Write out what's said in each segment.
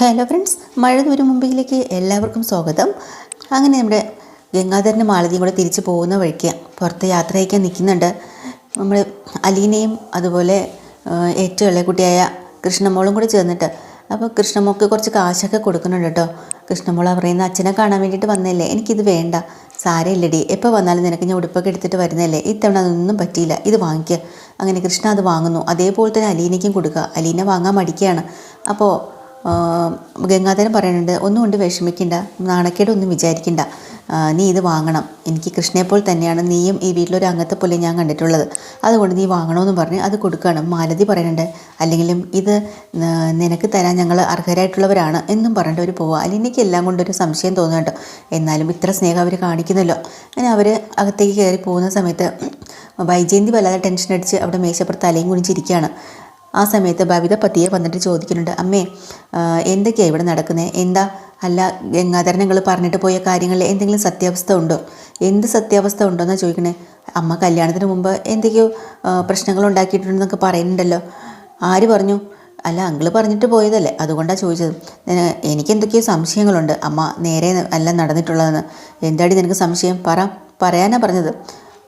Hello friends മഴ ദൂരം മുമ്പിലേക്ക് എല്ലാവർക്കും സ്വാഗതം. അങ്ങനെ നമ്മുടെ ഗംഗാധരനും മാലതിയും കൂടെ തിരിച്ചു പോകുന്ന വഴിക്ക് പുറത്ത് യാത്ര അയക്കാൻ നിൽക്കുന്നുണ്ട്. നമ്മൾ അലീനയും അതുപോലെ ഏറ്റവും ഇളയ കുട്ടിയായ കൃഷ്ണമോളും കൂടെ ചേർന്നിട്ട്. അപ്പോൾ കൃഷ്ണമോൾക്ക് കുറച്ച് കാശൊക്കെ കൊടുക്കുന്നുണ്ട് കേട്ടോ. കൃഷ്ണമോൾ പറയുന്ന അച്ഛനെ കാണാൻ വേണ്ടിയിട്ട് വന്നല്ലേ എനിക്കിത് വേണ്ട. സാരമില്ലടി എപ്പോൾ വന്നാലും നിനക്ക് ഞാൻ ഉടുപ്പൊക്കെ എടുത്തിട്ട് വരുന്നല്ലേ ഇത്തവണ അതൊന്നും പറ്റിയില്ല. ഇത് വാങ്ങിക്കുക അങ്ങനെ കൃഷ്ണ അത് വാങ്ങുന്നു. അതേപോലെ തന്നെ അലീനയ്ക്കും കൊടുക്കുക. അലീന വാങ്ങാൻ മടിക്കുകയാണ്. അപ്പോൾ ഗംഗാധരൻ പറയുന്നുണ്ട് ഒന്നും കൊണ്ട് വിഷമിക്കണ്ട നാണക്കേടൊന്നും വിചാരിക്കണ്ട. നീ ഇത് വാങ്ങണം. എനിക്ക് കൃഷ്ണയെപ്പോൾ തന്നെയാണ് നീയും ഈ വീട്ടിലൊരു അംഗത്തെ പോലെ ഞാൻ കണ്ടിട്ടുള്ളത്. അതുകൊണ്ട് നീ വാങ്ങണമെന്ന് പറഞ്ഞ് അത് കൊടുക്കുകയാണ്. മാലതി പറയുന്നുണ്ട് അല്ലെങ്കിലും ഇത് നിനക്ക് തരാൻ ഞങ്ങൾ അർഹരായിട്ടുള്ളവരാണ് എന്നും പറഞ്ഞിട്ട് അവർ പോവുക അല്ലെങ്കിൽ എനിക്ക് എല്ലാം കൊണ്ടൊരു സംശയം തോന്നുന്നുണ്ട് എന്നാലും ഇത്ര സ്നേഹം അവർ കാണിക്കുന്നല്ലോ അങ്ങനെ അവർ അകത്തേക്ക് കയറി പോകുന്ന സമയത്ത് വൈജയന്തി വല്ലാതെ ടെൻഷൻ അടിച്ച് അവിടെ മേശപ്പുറത്ത് അലയും കുനിച്ചിരിക്കുകയാണ് ആ സമയത്ത് ബബിത പത്തിയെ വന്നിട്ട് ചോദിക്കുന്നുണ്ട് അമ്മേ എന്തൊക്കെയാണ് ഇവിടെ നടക്കുന്നത് എന്താ? അല്ല ഗംഗാധരൻ ഞങ്ങൾ പറഞ്ഞിട്ട് പോയ കാര്യങ്ങളിൽ എന്തെങ്കിലും സത്യാവസ്ഥ ഉണ്ടോ? എന്ത് സത്യാവസ്ഥ ഉണ്ടോ എന്നാണ് ചോദിക്കണേ അമ്മ കല്യാണത്തിന് മുമ്പ് എന്തൊക്കെയോ പ്രശ്നങ്ങൾ ഉണ്ടാക്കിയിട്ടുണ്ടെന്നൊക്കെ പറയുന്നുണ്ടല്ലോ. ആര് പറഞ്ഞു? അല്ല അങ്കിൾ പറഞ്ഞിട്ട് പോയതല്ലേ. അതുകൊണ്ടാണ് ചോദിച്ചത്. എനിക്ക് എന്തൊക്കെയോ സംശയങ്ങളുണ്ട്. അമ്മ നേരെ അല്ല നടന്നിട്ടുള്ളതെന്ന്. എന്താടി നിനക്ക് സംശയം? പറ പറയാനാണ് പറഞ്ഞത്.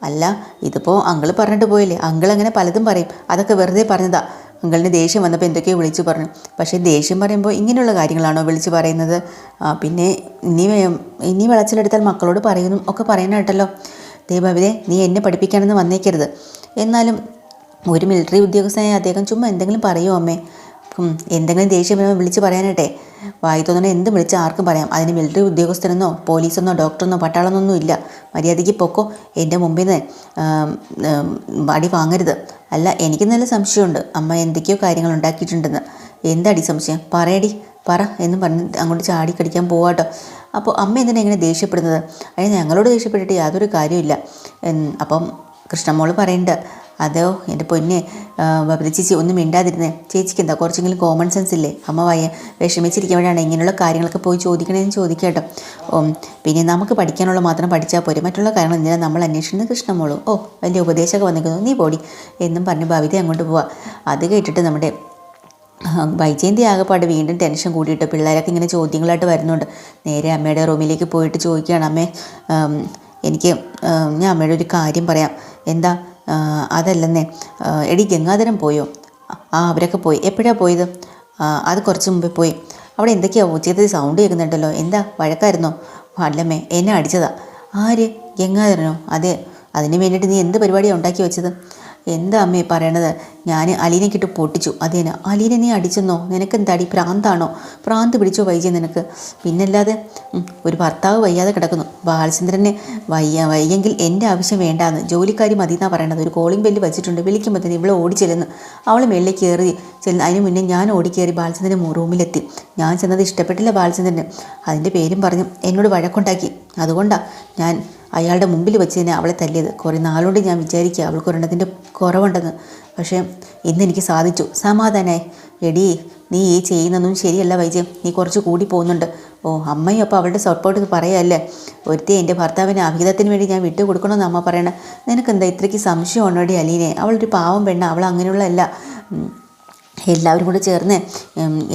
അല്ല ഇതിപ്പോൾ അങ്കിൾ പറഞ്ഞിട്ട് പോയില്ലേ. അങ്കിൾ അങ്ങനെ പലതും പറയും. അതൊക്കെ വെറുതെ പറഞ്ഞതാ. അങ്കിളിന് ദേഷ്യം വന്നപ്പോൾ എന്തൊക്കെയോ വിളിച്ചു പറഞ്ഞു. പക്ഷേ ദേഷ്യം പറയുമ്പോൾ ഇങ്ങനെയുള്ള കാര്യങ്ങളാണോ വിളിച്ചു പറയുന്നത്? പിന്നെ ഇനി ഇനി വിളച്ചിലെടുത്താൽ മക്കളോട് പറയുന്നു ഒക്കെ പറയുന്ന കേട്ടല്ലോ ദീപാവിതെ നീ എന്നെ പഠിപ്പിക്കാനെന്ന് വന്നേക്കരുത്. എന്നാലും ഒരു മിലിറ്ററി ഉദ്യോഗസ്ഥനായ അദ്ദേഹം ചുമ്മാ എന്തെങ്കിലും പറയുമോ അമ്മേ. എന്തെങ്കിലും ദേഷ്യം വരുമ്പോൾ വിളിച്ച് പറയാനട്ടെ വായി തോന്നണ എന്ത് വിളിച്ച് ആർക്കും പറയാം. അതിന് മിലിറ്ററി ഉദ്യോഗസ്ഥനെന്നോ പോലീസെന്നോ ഡോക്ടറെന്നോ പട്ടാളമെന്നൊന്നും ഇല്ല. മര്യാദയ്ക്ക് പൊക്കോ. എന്റെ മുമ്പിൽ നിന്ന് അടി വാങ്ങരുത്. അല്ല എനിക്ക് നല്ല സംശയമുണ്ട്. അമ്മ എന്തൊക്കെയോ കാര്യങ്ങൾ ഉണ്ടാക്കിയിട്ടുണ്ടെന്ന്. എന്താടി സംശയം? പറയടി. പറ എന്ന് പറഞ്ഞ് അങ്ങോട്ട് ചാടി കടിക്കാൻ പോവാട്ടോ. അപ്പോൾ അമ്മ എന്തിനാണ് ഇങ്ങനെ ദേഷ്യപ്പെടുന്നത്? അതിന് ഞങ്ങളോട് ദേഷ്യപ്പെട്ടിട്ട് യാതൊരു കാര്യമില്ല അപ്പം കൃഷ്ണമോൾ പറയുന്നുണ്ട് അതോ എന്റെ പൊന്നെ ബബ്രി ചേച്ചി ഒന്നും മിണ്ടാതിരുന്നേ. ചേച്ചിക്ക് എന്താ കുറച്ചെങ്കിലും കോമൺ സെൻസ് ഇല്ലേ? അമ്മ വയ്യ വിഷമിച്ചിരിക്കുമ്പോഴാണ് ഇങ്ങനെയുള്ള കാര്യങ്ങളൊക്കെ പോയി ചോദിക്കണേന്ന് ചോദിക്കട്ടോ. ഓ പിന്നെ നമുക്ക് പഠിക്കാനുള്ള മാത്രം പഠിച്ചാൽ പോരെ. മറ്റുള്ള കാര്യങ്ങൾ എന്തിനാണ് നമ്മൾ അന്വേഷിക്കുന്നത് കൃഷ്ണമോളൂ? ഓ വലിയ ഉപദേശമൊക്കെ വന്നിരിക്കുന്നു. നീ പോടി. എന്നും പറഞ്ഞ് ഭവിത അങ്ങോട്ട് പോവാ. അത് കേട്ടിട്ട് നമ്മുടെ വൈജയന്തി ആകെപ്പാട് വീണ്ടും ടെൻഷൻ കൂടിയിട്ട് പിള്ളേരൊക്കെ ഇങ്ങനെ ചോദ്യങ്ങളായിട്ട് വരുന്നുണ്ട്. നേരെ അമ്മയുടെ റൂമിലേക്ക് പോയിട്ട് ചോദിക്കുകയാണ് അമ്മേ എനിക്ക് ഞാൻ അമ്മയുടെ ഒരു കാര്യം പറയാം. എന്താ അതല്ലെന്നേ. എടി ഗംഗാധരൻ പോയോ? ആ അവരൊക്കെ പോയി. എപ്പോഴാണ് പോയത്? അത് കുറച്ച് മുമ്പേ പോയി. അവിടെ എന്തൊക്കെയാണ് ഉച്ചത്തിൽ സൗണ്ട് കേൾക്കുന്നുണ്ടല്ലോ. എന്താ? വഴക്കായിരുന്നോ? അല്ലമ്മേ എന്നെ അടിച്ചതാ. ആര്? ഗംഗാധരനോ? അതെ. അതിന് വേണ്ടിയിട്ട് നീ എന്ത് പരിപാടിയാണ് ഉണ്ടാക്കി വെച്ചത്? എന്താ അമ്മേ പറയണത്? ഞാൻ അലീനെ കിട്ട് പൊട്ടിച്ചു. അതേന അലീനെ നീ അടിച്ചെന്നോ? നിനക്ക് എന്താടി പ്രാന്താണോ? പ്രാന്ത് പിടിച്ചോ വൈകിയ നിനക്ക്? പിന്നല്ലാതെ ഒരു ഭർത്താവ് വയ്യാതെ കിടക്കുന്നു. ബാലചന്ദ്രനെ വയ്യ വയ്യെങ്കിൽ എന്റെ ആവശ്യം വേണ്ടാന്ന്. ജോലിക്കാരി മതി എന്നാണ് പറയണത്. ഒരു കോളിംഗ് ബെല്ല് വെച്ചിട്ടുണ്ട്. വിളിക്കുമ്പോൾ തന്നെ ഇവളെ ഓടി ചെല്ലുന്നു. അവൾ മെല്ലെ കയറി ചെല്ലുന്നു. അതിന് മുന്നേ ഞാൻ ഓടിക്കയറി ബാലചന്ദ്രന്റെ റൂമിലെത്തി. ഞാൻ ചെന്നത് ഇഷ്ടപ്പെട്ടില്ല ബാലചന്ദ്രന്. അതിന്റെ പേരും പറഞ്ഞു. എന്നോട് വഴക്കുണ്ടാക്കി. അതുകൊണ്ടാണ് ഞാൻ അയാളുടെ മുമ്പിൽ വെച്ച് തന്നെ അവളെ തല്ലിയത്. കുറേ നാളുകൊണ്ട് ഞാൻ വിചാരിക്കുക അവൾക്ക് ഒരെണ്ണത്തിന്റെ കുറവുണ്ടെന്ന്. പക്ഷേ ഇന്ന് എനിക്ക് സാധിച്ചു. സമാധാനായി. എടി നീ ഈ ചെയ്യുന്നതൊന്നും ശരിയല്ല വൈജയം. നീ കുറച്ച് കൂടി പോകുന്നുണ്ട്. ഓ അമ്മയും അപ്പോൾ അവളുടെ സപ്പോർട്ട് പറയാമല്ലേ ഒരുത്തി എന്റെ ഭർത്താവിന് അഭിഹിതത്തിന് വേണ്ടി ഞാൻ വിട്ടു കൊടുക്കണമെന്ന് അമ്മ പറയണേ. നിനക്കെന്താ ഇത്രയ്ക്ക് സംശയമുണ്ടോടി അലീനെ? അവളൊരു പാവം പെണ്ണ. അവൾ അങ്ങനെയുള്ള അല്ല ഉം. എല്ലാവരും കൂടെ ചേർന്ന്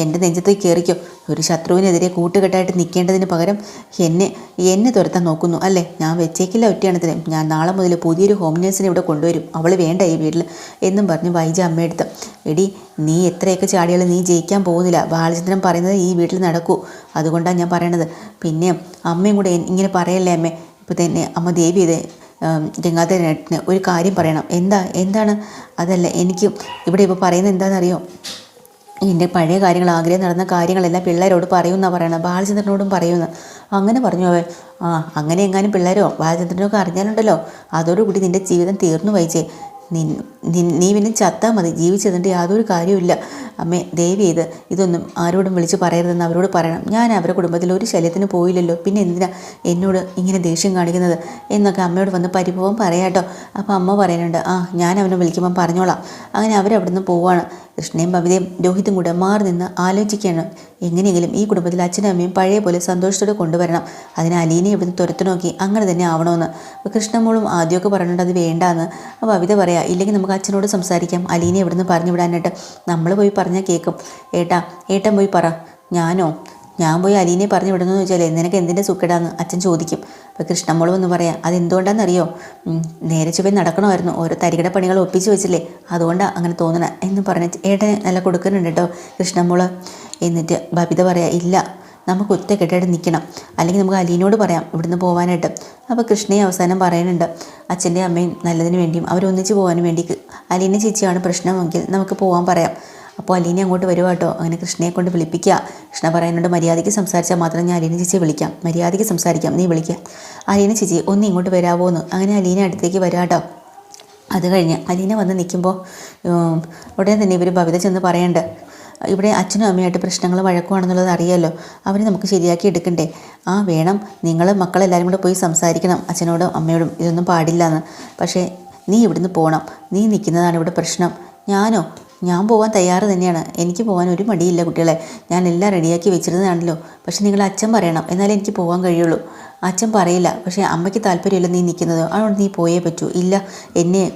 എന്റെ നെഞ്ചത്ത് കയറിക്കോ ഒരു ശത്രുവിനെതിരെ കൂട്ടുകെട്ടായിട്ട് നിൽക്കേണ്ടതിന് പകരം എന്നെ എന്നെ തുരത്താൻ നോക്കുന്നു. അല്ലേ? ഞാൻ വെച്ചേക്കില്ല ഒറ്റയാണത്തിന്. ഞാൻ നാളെ മുതൽ പുതിയൊരു ഹോം നേഴ്സിനെ ഇവിടെ കൊണ്ടുവരും. അവൾ വേണ്ട ഈ വീട്ടിൽ എന്നും പറഞ്ഞ് വൈജ അമ്മയെടുത്ത് എടി നീ എത്രയൊക്കെ ചാടിയാലും നീ ജയിക്കാൻ പോകുന്നില്ല. ബാലചന്ദ്രൻ പറയുന്നത് ഈ വീട്ടിൽ നടക്കൂ. അതുകൊണ്ടാണ് ഞാൻ പറയണത്. പിന്നെ അമ്മയും കൂടെ ഇങ്ങനെ പറയല്ലേ അമ്മേ? ഇപ്പോൾ തന്നെ അമ്മ ദേവി ഇത് ഗംഗാധരനേട്ടന് ഒരു കാര്യം പറയണം. എന്താ? എന്താണ്? അതല്ല എനിക്ക് ഇവിടെ ഇപ്പോൾ പറയുന്നത് എന്താണെന്നറിയോ? എന്റെ പഴയ കാര്യങ്ങൾ ആഗ്രഹം നടന്ന കാര്യങ്ങളെല്ലാം പിള്ളേരോട് പറയുമെന്നാണ് പറയണത്. ബാലചന്ദ്രനോടും പറയുമെന്ന്. അങ്ങനെ പറഞ്ഞു അവൻ. ആ അങ്ങനെ എങ്ങാനും പിള്ളേരോ ബാലചന്ദ്രനോ ഒക്കെ അറിഞ്ഞാലുണ്ടല്ലോ. അതോടുകൂടി നിന്റെ ജീവിതം തീർന്നു നിൻ- നീ പിന്നെ ചത്താൽ മതി. ജീവിച്ചതിന്റെ യാതൊരു കാര്യമില്ല അമ്മേ ദേവി ഇത് ഇതൊന്നും ആരോടും വിളിച്ച് പറയരുതെന്ന് അവരോട് പറയണം. ഞാൻ അവരുടെ കുടുംബത്തിൽ ഒരു ശല്യത്തിന് പോയില്ലല്ലോ. പിന്നെ എന്തിനാ എന്നോട് ഇങ്ങനെ ദേഷ്യം കാണിക്കുന്നത്? എന്നൊക്കെ അമ്മയോട് വന്ന് പരിഭവം പറയാട്ടോ. അപ്പോൾ അമ്മ പറയുന്നുണ്ട് ആ ഞാൻ അവനെ വിളിക്കുമ്പം പറഞ്ഞോളാം. അങ്ങനെ അവരവിടുന്ന് പോവാണ്. കൃഷ്ണയും ഭവിതയും രോഹിതും കൂടെ മാറി നിന്ന് ആലോചിക്കുകയാണ്. എങ്ങനെയെങ്കിലും ഈ കുടുംബത്തിൽ അച്ഛനും അമ്മയും പഴയ പോലെ സന്തോഷത്തോടെ കൊണ്ടുവരണം. അതിന് അലീനെ ഇവിടുന്ന് തുരത്തു നോക്കി അങ്ങനെ തന്നെ ആവണമെന്ന് കൃഷ്ണമോളും ആദ്യമൊക്കെ പറഞ്ഞിട്ട് അത് വേണ്ടാന്ന്. അപ്പോൾ അവിത പറയാ ഇല്ലെങ്കിൽ നമുക്ക് അച്ഛനോട് സംസാരിക്കാം. അലീനെ ഇവിടുന്ന് പറഞ്ഞു വിടാനായിട്ട്. നമ്മൾ പോയി പറഞ്ഞാൽ കേൾക്കും ഏട്ടാ ഏട്ടൻ പോയി പറ. ഞാനോ? ഞാൻ പോയി അലീനെ പറഞ്ഞു വിടുന്നു വെച്ചാലേ നിനക്ക് എന്തിന്റെ സുഖിടാന്ന് അച്ഛൻ ചോദിക്കും. അപ്പോൾ കൃഷ്ണമോളും എന്ന് പറയാം അതെന്തുകൊണ്ടാണെന്നറിയോ നേരെ ചുവേ നടക്കണമായിരുന്നു. ഓരോ തരികിട പണികൾ ഒപ്പിച്ച് വെച്ചില്ലേ. അതുകൊണ്ടാണ് അങ്ങനെ തോന്നണ. എന്ന് പറഞ്ഞ് ഏട്ടൻ നല്ല കൊടുക്കുന്നുണ്ട് കേട്ടോ കൃഷ്ണമോൾ എന്നിട്ട് ബബിത പറയാം ഇല്ല നമുക്ക് ഒറ്റ കെട്ടായിട്ട് നിൽക്കണം അല്ലെങ്കിൽ നമുക്ക് അലീനോട് പറയാം ഇവിടുന്ന് പോകാനായിട്ട് അപ്പോൾ കൃഷ്ണയെ അവസാനം പറയുന്നുണ്ട് അച്ഛന്റെ അമ്മയും നല്ലതിന് വേണ്ടിയും അവരൊന്നിച്ച് പോകാനും വേണ്ടി അലീന ചേച്ചിയാണ് പ്രശ്നമെങ്കിൽ നമുക്ക് പോകാൻ പറയാം. അപ്പോൾ അലീനെ അങ്ങോട്ട് വരുവാ കേട്ടോ അങ്ങനെ കൃഷ്ണയെ കൊണ്ട് വിളിപ്പിക്കുക. കൃഷ്ണ പറയുന്നുണ്ട് മര്യാദയ്ക്ക് സംസാരിച്ചാൽ മാത്രം ഞാൻ അലീന ചേച്ചിയെ വിളിക്കാം. മര്യാദയ്ക്ക് സംസാരിക്കാം. നീ വിളിക്കുക അലീന ചേച്ചി ഒന്ന് ഇങ്ങോട്ട് വരാവോ എന്ന് അങ്ങനെ അലീന അടുത്തേക്ക് വരാം കേട്ടോ അത് കഴിഞ്ഞ് അലീന വന്ന് നിൽക്കുമ്പോൾ ഉടനെ തന്നെ ഇവർ ഭവിത ചെന്ന് പറയണ്ട് ഇവിടെ അച്ഛനും അമ്മയായിട്ട് പ്രശ്നങ്ങൾ വഴക്കുവാണെന്നുള്ളത് അറിയാമല്ലോ അവരെ നമുക്ക് ശരിയാക്കി എടുക്കണ്ടേ. ആ വേണം. നിങ്ങൾ മക്കളെല്ലാവരും കൂടെ പോയി സംസാരിക്കണം. അച്ഛനോടും അമ്മയോടും ഇതൊന്നും പാടില്ല എന്ന് പക്ഷേ നീ ഇവിടുന്ന് പോകണം നീ നിൽക്കുന്നതാണ് ഇവിടെ പ്രശ്നം. ഞാനോ ഞാൻ പോകാൻ തയ്യാറ് തന്നെയാണ്. എനിക്ക് പോകാൻ ഒരു മടിയില്ല കുട്ടികളെ. ഞാൻ എല്ലാം റെഡിയാക്കി വെച്ചിരുന്നതാണല്ലോ. പക്ഷെ നിങ്ങൾ അച്ഛൻ പറയണം. എന്നാലേ എനിക്ക് പോകാൻ കഴിയുള്ളൂ. അച്ഛൻ പറയില്ല. പക്ഷേ അമ്മയ്ക്ക് താല്പര്യമില്ല നീ നിൽക്കുന്നത്. അതുകൊണ്ട് നീ പോയേ പറ്റൂ. ഇല്ല. എന്നെ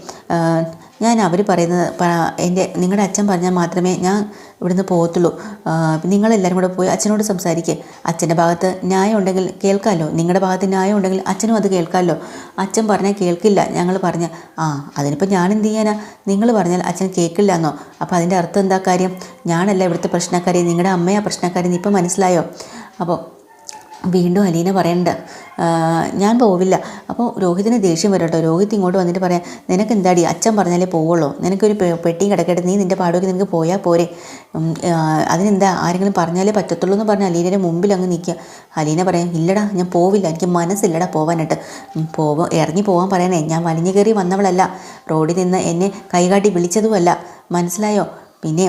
ഞാൻ അവർ പറയുന്നത് എന്റെ നിങ്ങളുടെ അച്ഛൻ പറഞ്ഞാൽ മാത്രമേ ഞാൻ ഇവിടുന്ന് പോകത്തുള്ളൂ നിങ്ങളെല്ലാവരും കൂടെ പോയി അച്ഛനോട് സംസാരിക്കുക അച്ഛന്റെ ഭാഗത്ത് ന്യായം ഉണ്ടെങ്കിൽ കേൾക്കാമല്ലോ നിങ്ങളുടെ ഭാഗത്ത് ന്യായം ഉണ്ടെങ്കിൽ അച്ഛനും അത് കേൾക്കാമല്ലോ അച്ഛൻ പറഞ്ഞാൽ കേൾക്കില്ല. ഞങ്ങൾ പറഞ്ഞ ആ അതിനിപ്പോൾ ഞാൻ എന്ത് ചെയ്യാനാ? നിങ്ങൾ പറഞ്ഞാൽ അച്ഛൻ കേൾക്കില്ല എന്നോ അപ്പോൾ അതിന്റെ അർത്ഥം എന്താ കാര്യം? ഞാനല്ല ഇവിടുത്തെ പ്രശ്നക്കാരി. നിങ്ങളുടെ അമ്മയാ പ്രശ്നക്കാരി. ഇപ്പം മനസ്സിലായോ? അപ്പോൾ വീണ്ടും അലീന പറയണ്ട ഞാൻ പോവില്ല. അപ്പോൾ രോഹിതിന് ദേഷ്യം വരും കേട്ടോ രോഹിത് ഇങ്ങോട്ട് വന്നിട്ട് പറയാം നിനക്ക് എന്താടി അച്ഛൻ പറഞ്ഞാലേ പോവുള്ളൂ. നിനക്കൊരു പെട്ടിയും കിടക്കട്ടെ. നീ നിന്റെ പാടുമൊക്കെ നിനക്ക് പോയാൽ പോരെ. അതിനെന്താ ആരെങ്കിലും പറഞ്ഞാലേ പറ്റത്തുള്ളൂ എന്ന് പറഞ്ഞ് അലീനയുടെ മുമ്പിൽ അങ്ങ് നിൽക്കുക. അലീന പറയാം ഇല്ലടാ ഞാൻ പോവില്ല. എനിക്ക് മനസ്സില്ലടാ പോവാനായിട്ട്. പോവ ഇറങ്ങി പോകാൻ പറയണേ. ഞാൻ വലിഞ്ഞു കയറി വന്നവളല്ല. റോഡിൽ നിന്ന് എന്നെ കൈകാട്ടി വിളിച്ചതുമല്ല. മനസ്സിലായോ? പിന്നെ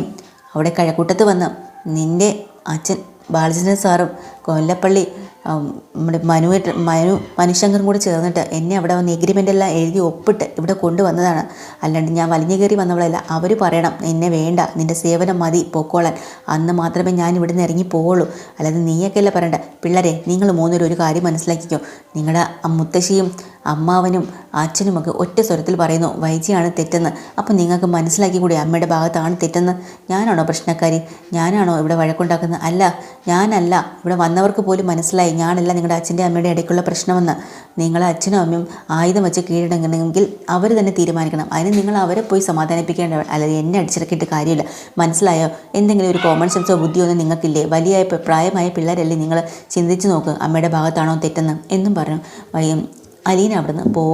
അവിടെ കഴക്കൂട്ടത്ത് വന്ന് നിന്റെ അച്ഛൻ ബാലചന്ദ്രൻ സാറും കൊല്ലപ്പള്ളി. നമ്മുടെ മനുവായിട്ട് മനു മനുശങ്കറും കൂടെ ചേർന്നിട്ട് എന്നെ അവിടെ വന്ന് എഗ്രിമെന്റ് എല്ലാം എഴുതി ഒപ്പിട്ട് ഇവിടെ കൊണ്ടുവന്നതാണ്. അല്ലാണ്ട് ഞാൻ വലിഞ്ഞു കയറി വന്നവളല്ല. അവർ പറയണം എന്നെ വേണ്ട നിന്റെ സേവനം മതി പൊക്കോളാൻ. അന്ന് മാത്രമേ ഞാൻ ഇവിടെ നിന്ന് ഇറങ്ങി പോവുള്ളൂ. അല്ലാതെ നീയൊക്കെയല്ല പറയണ്ട. പിള്ളേരെ നിങ്ങൾ മൂന്നൊരു ഒരു കാര്യം മനസ്സിലാക്കിക്കോ. നിങ്ങളുടെ മുത്തശ്ശിയും അമ്മാവനും അച്ഛനുമൊക്കെ ഒറ്റ സ്വരത്തിൽ പറയുന്നു വൈജിയാണ് തെറ്റെന്ന്. അപ്പം നിങ്ങൾക്ക് മനസ്സിലാക്കി കൂടി അമ്മയുടെ ഭാഗത്താണ് തെറ്റെന്ന്. ഞാനാണോ പ്രശ്നക്കാരി? ഞാനാണോ ഇവിടെ വഴക്കുണ്ടാക്കുന്നത്? അല്ല ഞാനല്ല. ഇവിടെ വന്നവർക്ക് പോലും മനസ്സിലായി. ഞാനല്ല നിങ്ങളുടെ അച്ഛന്റെ അമ്മയുടെ ഇടയ്ക്കുള്ള പ്രശ്നമെന്ന്. നിങ്ങളെ അച്ഛനും അമ്മയും ആയുധം വെച്ച് കീഴടങ്ങണമെങ്കിൽ അവർ തന്നെ തീരുമാനിക്കണം. അതിന് നിങ്ങൾ അവരെ പോയി സമാധാനിപ്പിക്കേണ്ട അല്ലാതെ എന്നെ അടിച്ചിറക്കിയിട്ട് കാര്യമില്ല. മനസ്സിലായോ? എന്തെങ്കിലും ഒരു കോമൺ സെൻസോ ബുദ്ധിയോ ഒന്നും നിങ്ങൾക്കില്ലേ? വലിയ പ്രായമായ പിള്ളേരല്ലേ നിങ്ങൾ ചിന്തിച്ച് നോക്കുക അമ്മയുടെ ഭാഗത്താണോ തെറ്റെന്ന്. എന്നും പറഞ്ഞു. വയ്യം അലീന അവിടുന്ന് പോ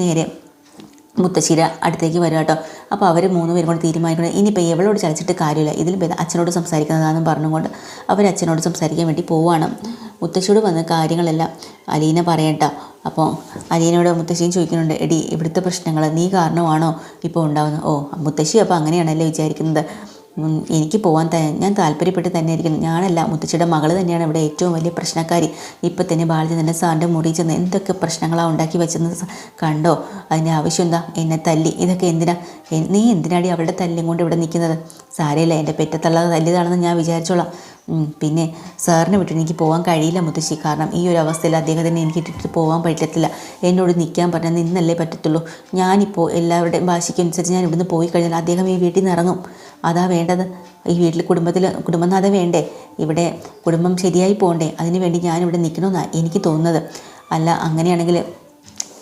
നേരെ മുത്തശ്ശീര അടുത്തേക്ക് വരിക കേട്ടോ. അപ്പോൾ അവർ മൂന്ന് പേരും കൂടെ തീരുമാനിക്കണം. ഇനിയിപ്പോൾ എവളോട് ചലച്ചിട്ട് കാര്യമില്ല. ഇതിലും അച്ഛനോട് സംസാരിക്കുന്നതാണെന്ന് പറഞ്ഞുകൊണ്ട് അവർ അച്ഛനോട് സംസാരിക്കാൻ വേണ്ടി പോവുകയാണ് മുത്തശ്ശിയോട് വന്ന കാര്യങ്ങളെല്ലാം അലീന പറയണ്ട. അപ്പോൾ അലീനയോട് മുത്തശ്ശിയും ചോദിക്കുന്നുണ്ട് എടി ഇവിടുത്തെ പ്രശ്നങ്ങൾ നീ കാരണമാണോ ഇപ്പോൾ ഉണ്ടാകുന്നത് ഓ മുത്തശ്ശി അപ്പോൾ അങ്ങനെയാണല്ലേ വിചാരിക്കുന്നത്. എനിക്ക് പോകാൻ ഞാൻ താല്പര്യപ്പെട്ട് തന്നെ ഇരിക്കുന്നു ഞാനല്ല മുത്തശ്ശിയുടെ മകൾ തന്നെയാണ് ഇവിടെ ഏറ്റവും വലിയ പ്രശ്നക്കാരി. ഇപ്പം തന്നെ ബാലചന്ദ്രൻ സാറിന്റെ മുറി ചെന്ന് എന്തൊക്കെ പ്രശ്നങ്ങളാണ് ഉണ്ടാക്കി വെച്ചെന്ന് കണ്ടോ? അതിന്റെ ആവശ്യം എന്താ? എന്നെ തല്ലി. ഇതൊക്കെ എന്തിനാ? നീ എന്തിനാടി അവളുടെ തല്ലും കൊണ്ട് ഇവിടെ നിൽക്കുന്നത്? സാരമില്ല എന്റെ പെറ്റത്തള്ള തല്ലിയതാണെന്ന് ഞാൻ വിചാരിച്ചോളാം. പിന്നെ സാറിനെ വിട്ടിട്ട് എനിക്ക് പോകാൻ കഴിയില്ല മുത്തശ്ശി. കാരണം ഈ ഒരു അവസ്ഥയിൽ അദ്ദേഹത്തിന് എനിക്ക് ഇട്ടിട്ട് പോകാൻ പറ്റത്തില്ല. എന്നോട് നിൽക്കാൻ പറഞ്ഞാൽ നിന്നല്ലേ പറ്റത്തുള്ളൂ. ഞാനിപ്പോൾ എല്ലാവരുടെയും ഭാഷയ്ക്കനുസരിച്ച് ഞാൻ ഇവിടുന്ന് പോയി കഴിഞ്ഞാൽ അദ്ദേഹം ഈ വീട്ടിൽ നിന്ന് ഇറങ്ങും. അതാ വേണ്ടത്. ഈ വീട്ടിൽ കുടുംബത്തിൽ കുടുംബനാഥ വേണ്ടേ? ഇവിടെ കുടുംബം ശരിയായി പോകണ്ടേ അതിനുവേണ്ടി ഞാനിവിടെ നിൽക്കണമെന്നാണ് എനിക്ക് തോന്നുന്നത്. അല്ല അങ്ങനെയാണെങ്കിൽ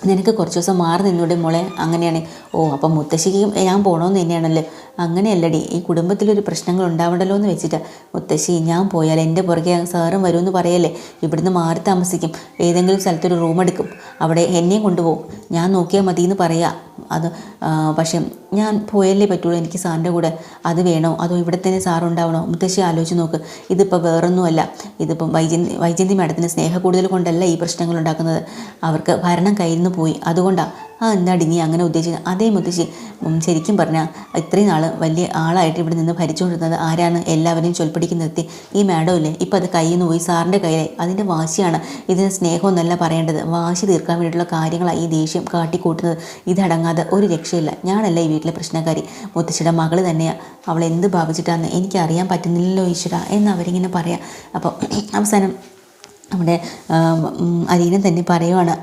നിനക്ക് കുറച്ച് ദിവസം മാറി നിന്നൂടെ മോളെ. അങ്ങനെയാണ്. ഓ അപ്പം മുത്തശ്ശിക്കും ഞാൻ പോകണമെന്ന് തന്നെയാണല്ലോ? അങ്ങനെയല്ലടി. ഈ കുടുംബത്തിലൊരു പ്രശ്നങ്ങൾ ഉണ്ടാവണ്ടല്ലോ എന്ന് വെച്ചിട്ട്. മുത്തശ്ശി ഞാൻ പോയാൽ എന്റെ പുറകെ സാറും വരുമെന്ന് പറയല്ലേ? ഇവിടുന്ന് മാറി താമസിക്കും. ഏതെങ്കിലും സ്ഥലത്തൊരു റൂം എടുക്കും. അവിടെ എന്നെയും കൊണ്ടുപോകും. ഞാൻ നോക്കിയാൽ മതി എന്ന് പറയാം. അത് പക്ഷേ ഞാൻ പോയല്ലേ പറ്റുള്ളൂ എനിക്ക് സാറിന്റെ കൂടെ. അത് വേണോ? അതോ ഇവിടെ തന്നെ സാറുണ്ടാവണോ മുത്തശ്ശി ആലോചിച്ച് നോക്ക്. ഇതിപ്പോൾ വേറൊന്നുമല്ല. ഇതിപ്പം വൈജന്തി വൈജന്തി മാഡത്തിന് സ്നേഹ കൂടുതൽ കൊണ്ടല്ല ഈ പ്രശ്നങ്ങൾ ഉണ്ടാക്കുന്നത്. അവർക്ക് ഭരണം കയ്യിൽ നിന്ന് പോയി. അതുകൊണ്ടാണ് ആ എന്താടി നീ അങ്ങനെ ഉദ്ദേശിച്ചത് അതേ മുത്തശ്ശി ശരിക്കും പറഞ്ഞാൽ ഇത്രയും നാൾ വലിയ ആളായിട്ട് ഇവിടെ നിന്ന് ഭരിച്ചുകൊണ്ടിരുന്നത് ആരാണ്? എല്ലാവരെയും ചൊൽപ്പിടിക്ക് നിർത്തി ഈ മാഡം ഇല്ലേ? ഇപ്പം അത് കയ്യിൽ നിന്ന് പോയി സാറിന്റെ കയ്യിലായി. അതിന്റെ വാശിയാണ് ഇതിന് സ്നേഹമൊന്നല്ല പറയേണ്ടത്. വാശി തീർക്കാൻ വേണ്ടിയിട്ടുള്ള കാര്യങ്ങളാണ് ഈ ദേഷ്യം കാട്ടിക്കൂട്ടുന്നത്. ഇതടങ്ങാതെ ഒരു രക്ഷയില്ല. ഞാനല്ല ഈ വീട്ടിലെ പ്രശ്നക്കാരി. മുത്തശ്ശിയുടെ മകൾ തന്നെയാണ് അവൾ എന്ത് ഭാവിച്ചിട്ടാന്ന് എനിക്കറിയാൻ പറ്റുന്നില്ലല്ലോ ഈശ്വര എന്ന് അവരിങ്ങനെ പറയാം. അപ്പോൾ അവസാനം നമ്മുടെ അരീനം തന്നെ പറയുവാണ്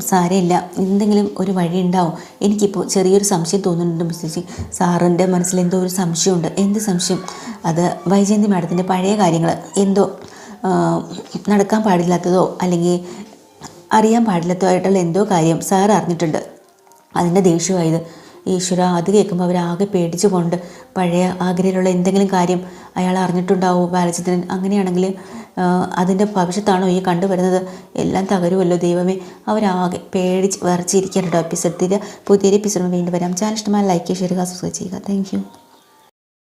സാരമില്ല. എന്തെങ്കിലും ഒരു വഴി ഉണ്ടാവും. എനിക്കിപ്പോൾ ചെറിയൊരു സംശയം തോന്നുന്നുണ്ട് മിസ്സേജി സാറിന്റെ മനസ്സിൽ എന്തോ ഒരു സംശയമുണ്ട്. എന്ത് സംശയം? അത് വൈജയന്തി മാഡത്തിന്റെ പഴയ കാര്യങ്ങൾ എന്തോ നടക്കാൻ പാടില്ലാത്തതോ അല്ലെങ്കിൽ അറിയാൻ പാടില്ലാത്തതോ ആയിട്ടുള്ള എന്തോ കാര്യം സാർ അറിഞ്ഞിട്ടുണ്ട്. അതിന്റെ ദേഷ്യമായത്. ഈശ്വര അത് കേൾക്കുമ്പോൾ അവരാകെ പേടിച്ചുകൊണ്ട് പഴയ ആഗ്രഹമുള്ള എന്തെങ്കിലും കാര്യം അയാൾ അറിഞ്ഞിട്ടുണ്ടാവും? ബാലചന്ദ്രൻ അങ്ങനെയാണെങ്കിൽ അതിന്റെ ഭവിഷ്യത്താണോ ഈ കണ്ടുവരുന്നത്? എല്ലാം തകരുമല്ലോ ദൈവമേ. അവരാകെ പേടിച്ച് വിറച്ചിരിക്കാൻ കേട്ടോ. തീരെ പുതിയൊരു എപ്പിസോഡ് വീണ്ടും വരാം. ചാനൽ ഇഷ്ടമായ ലൈക്ക് ചെയ്യുക സബ്സ്ക്രൈബ് ചെയ്യുക താങ്ക്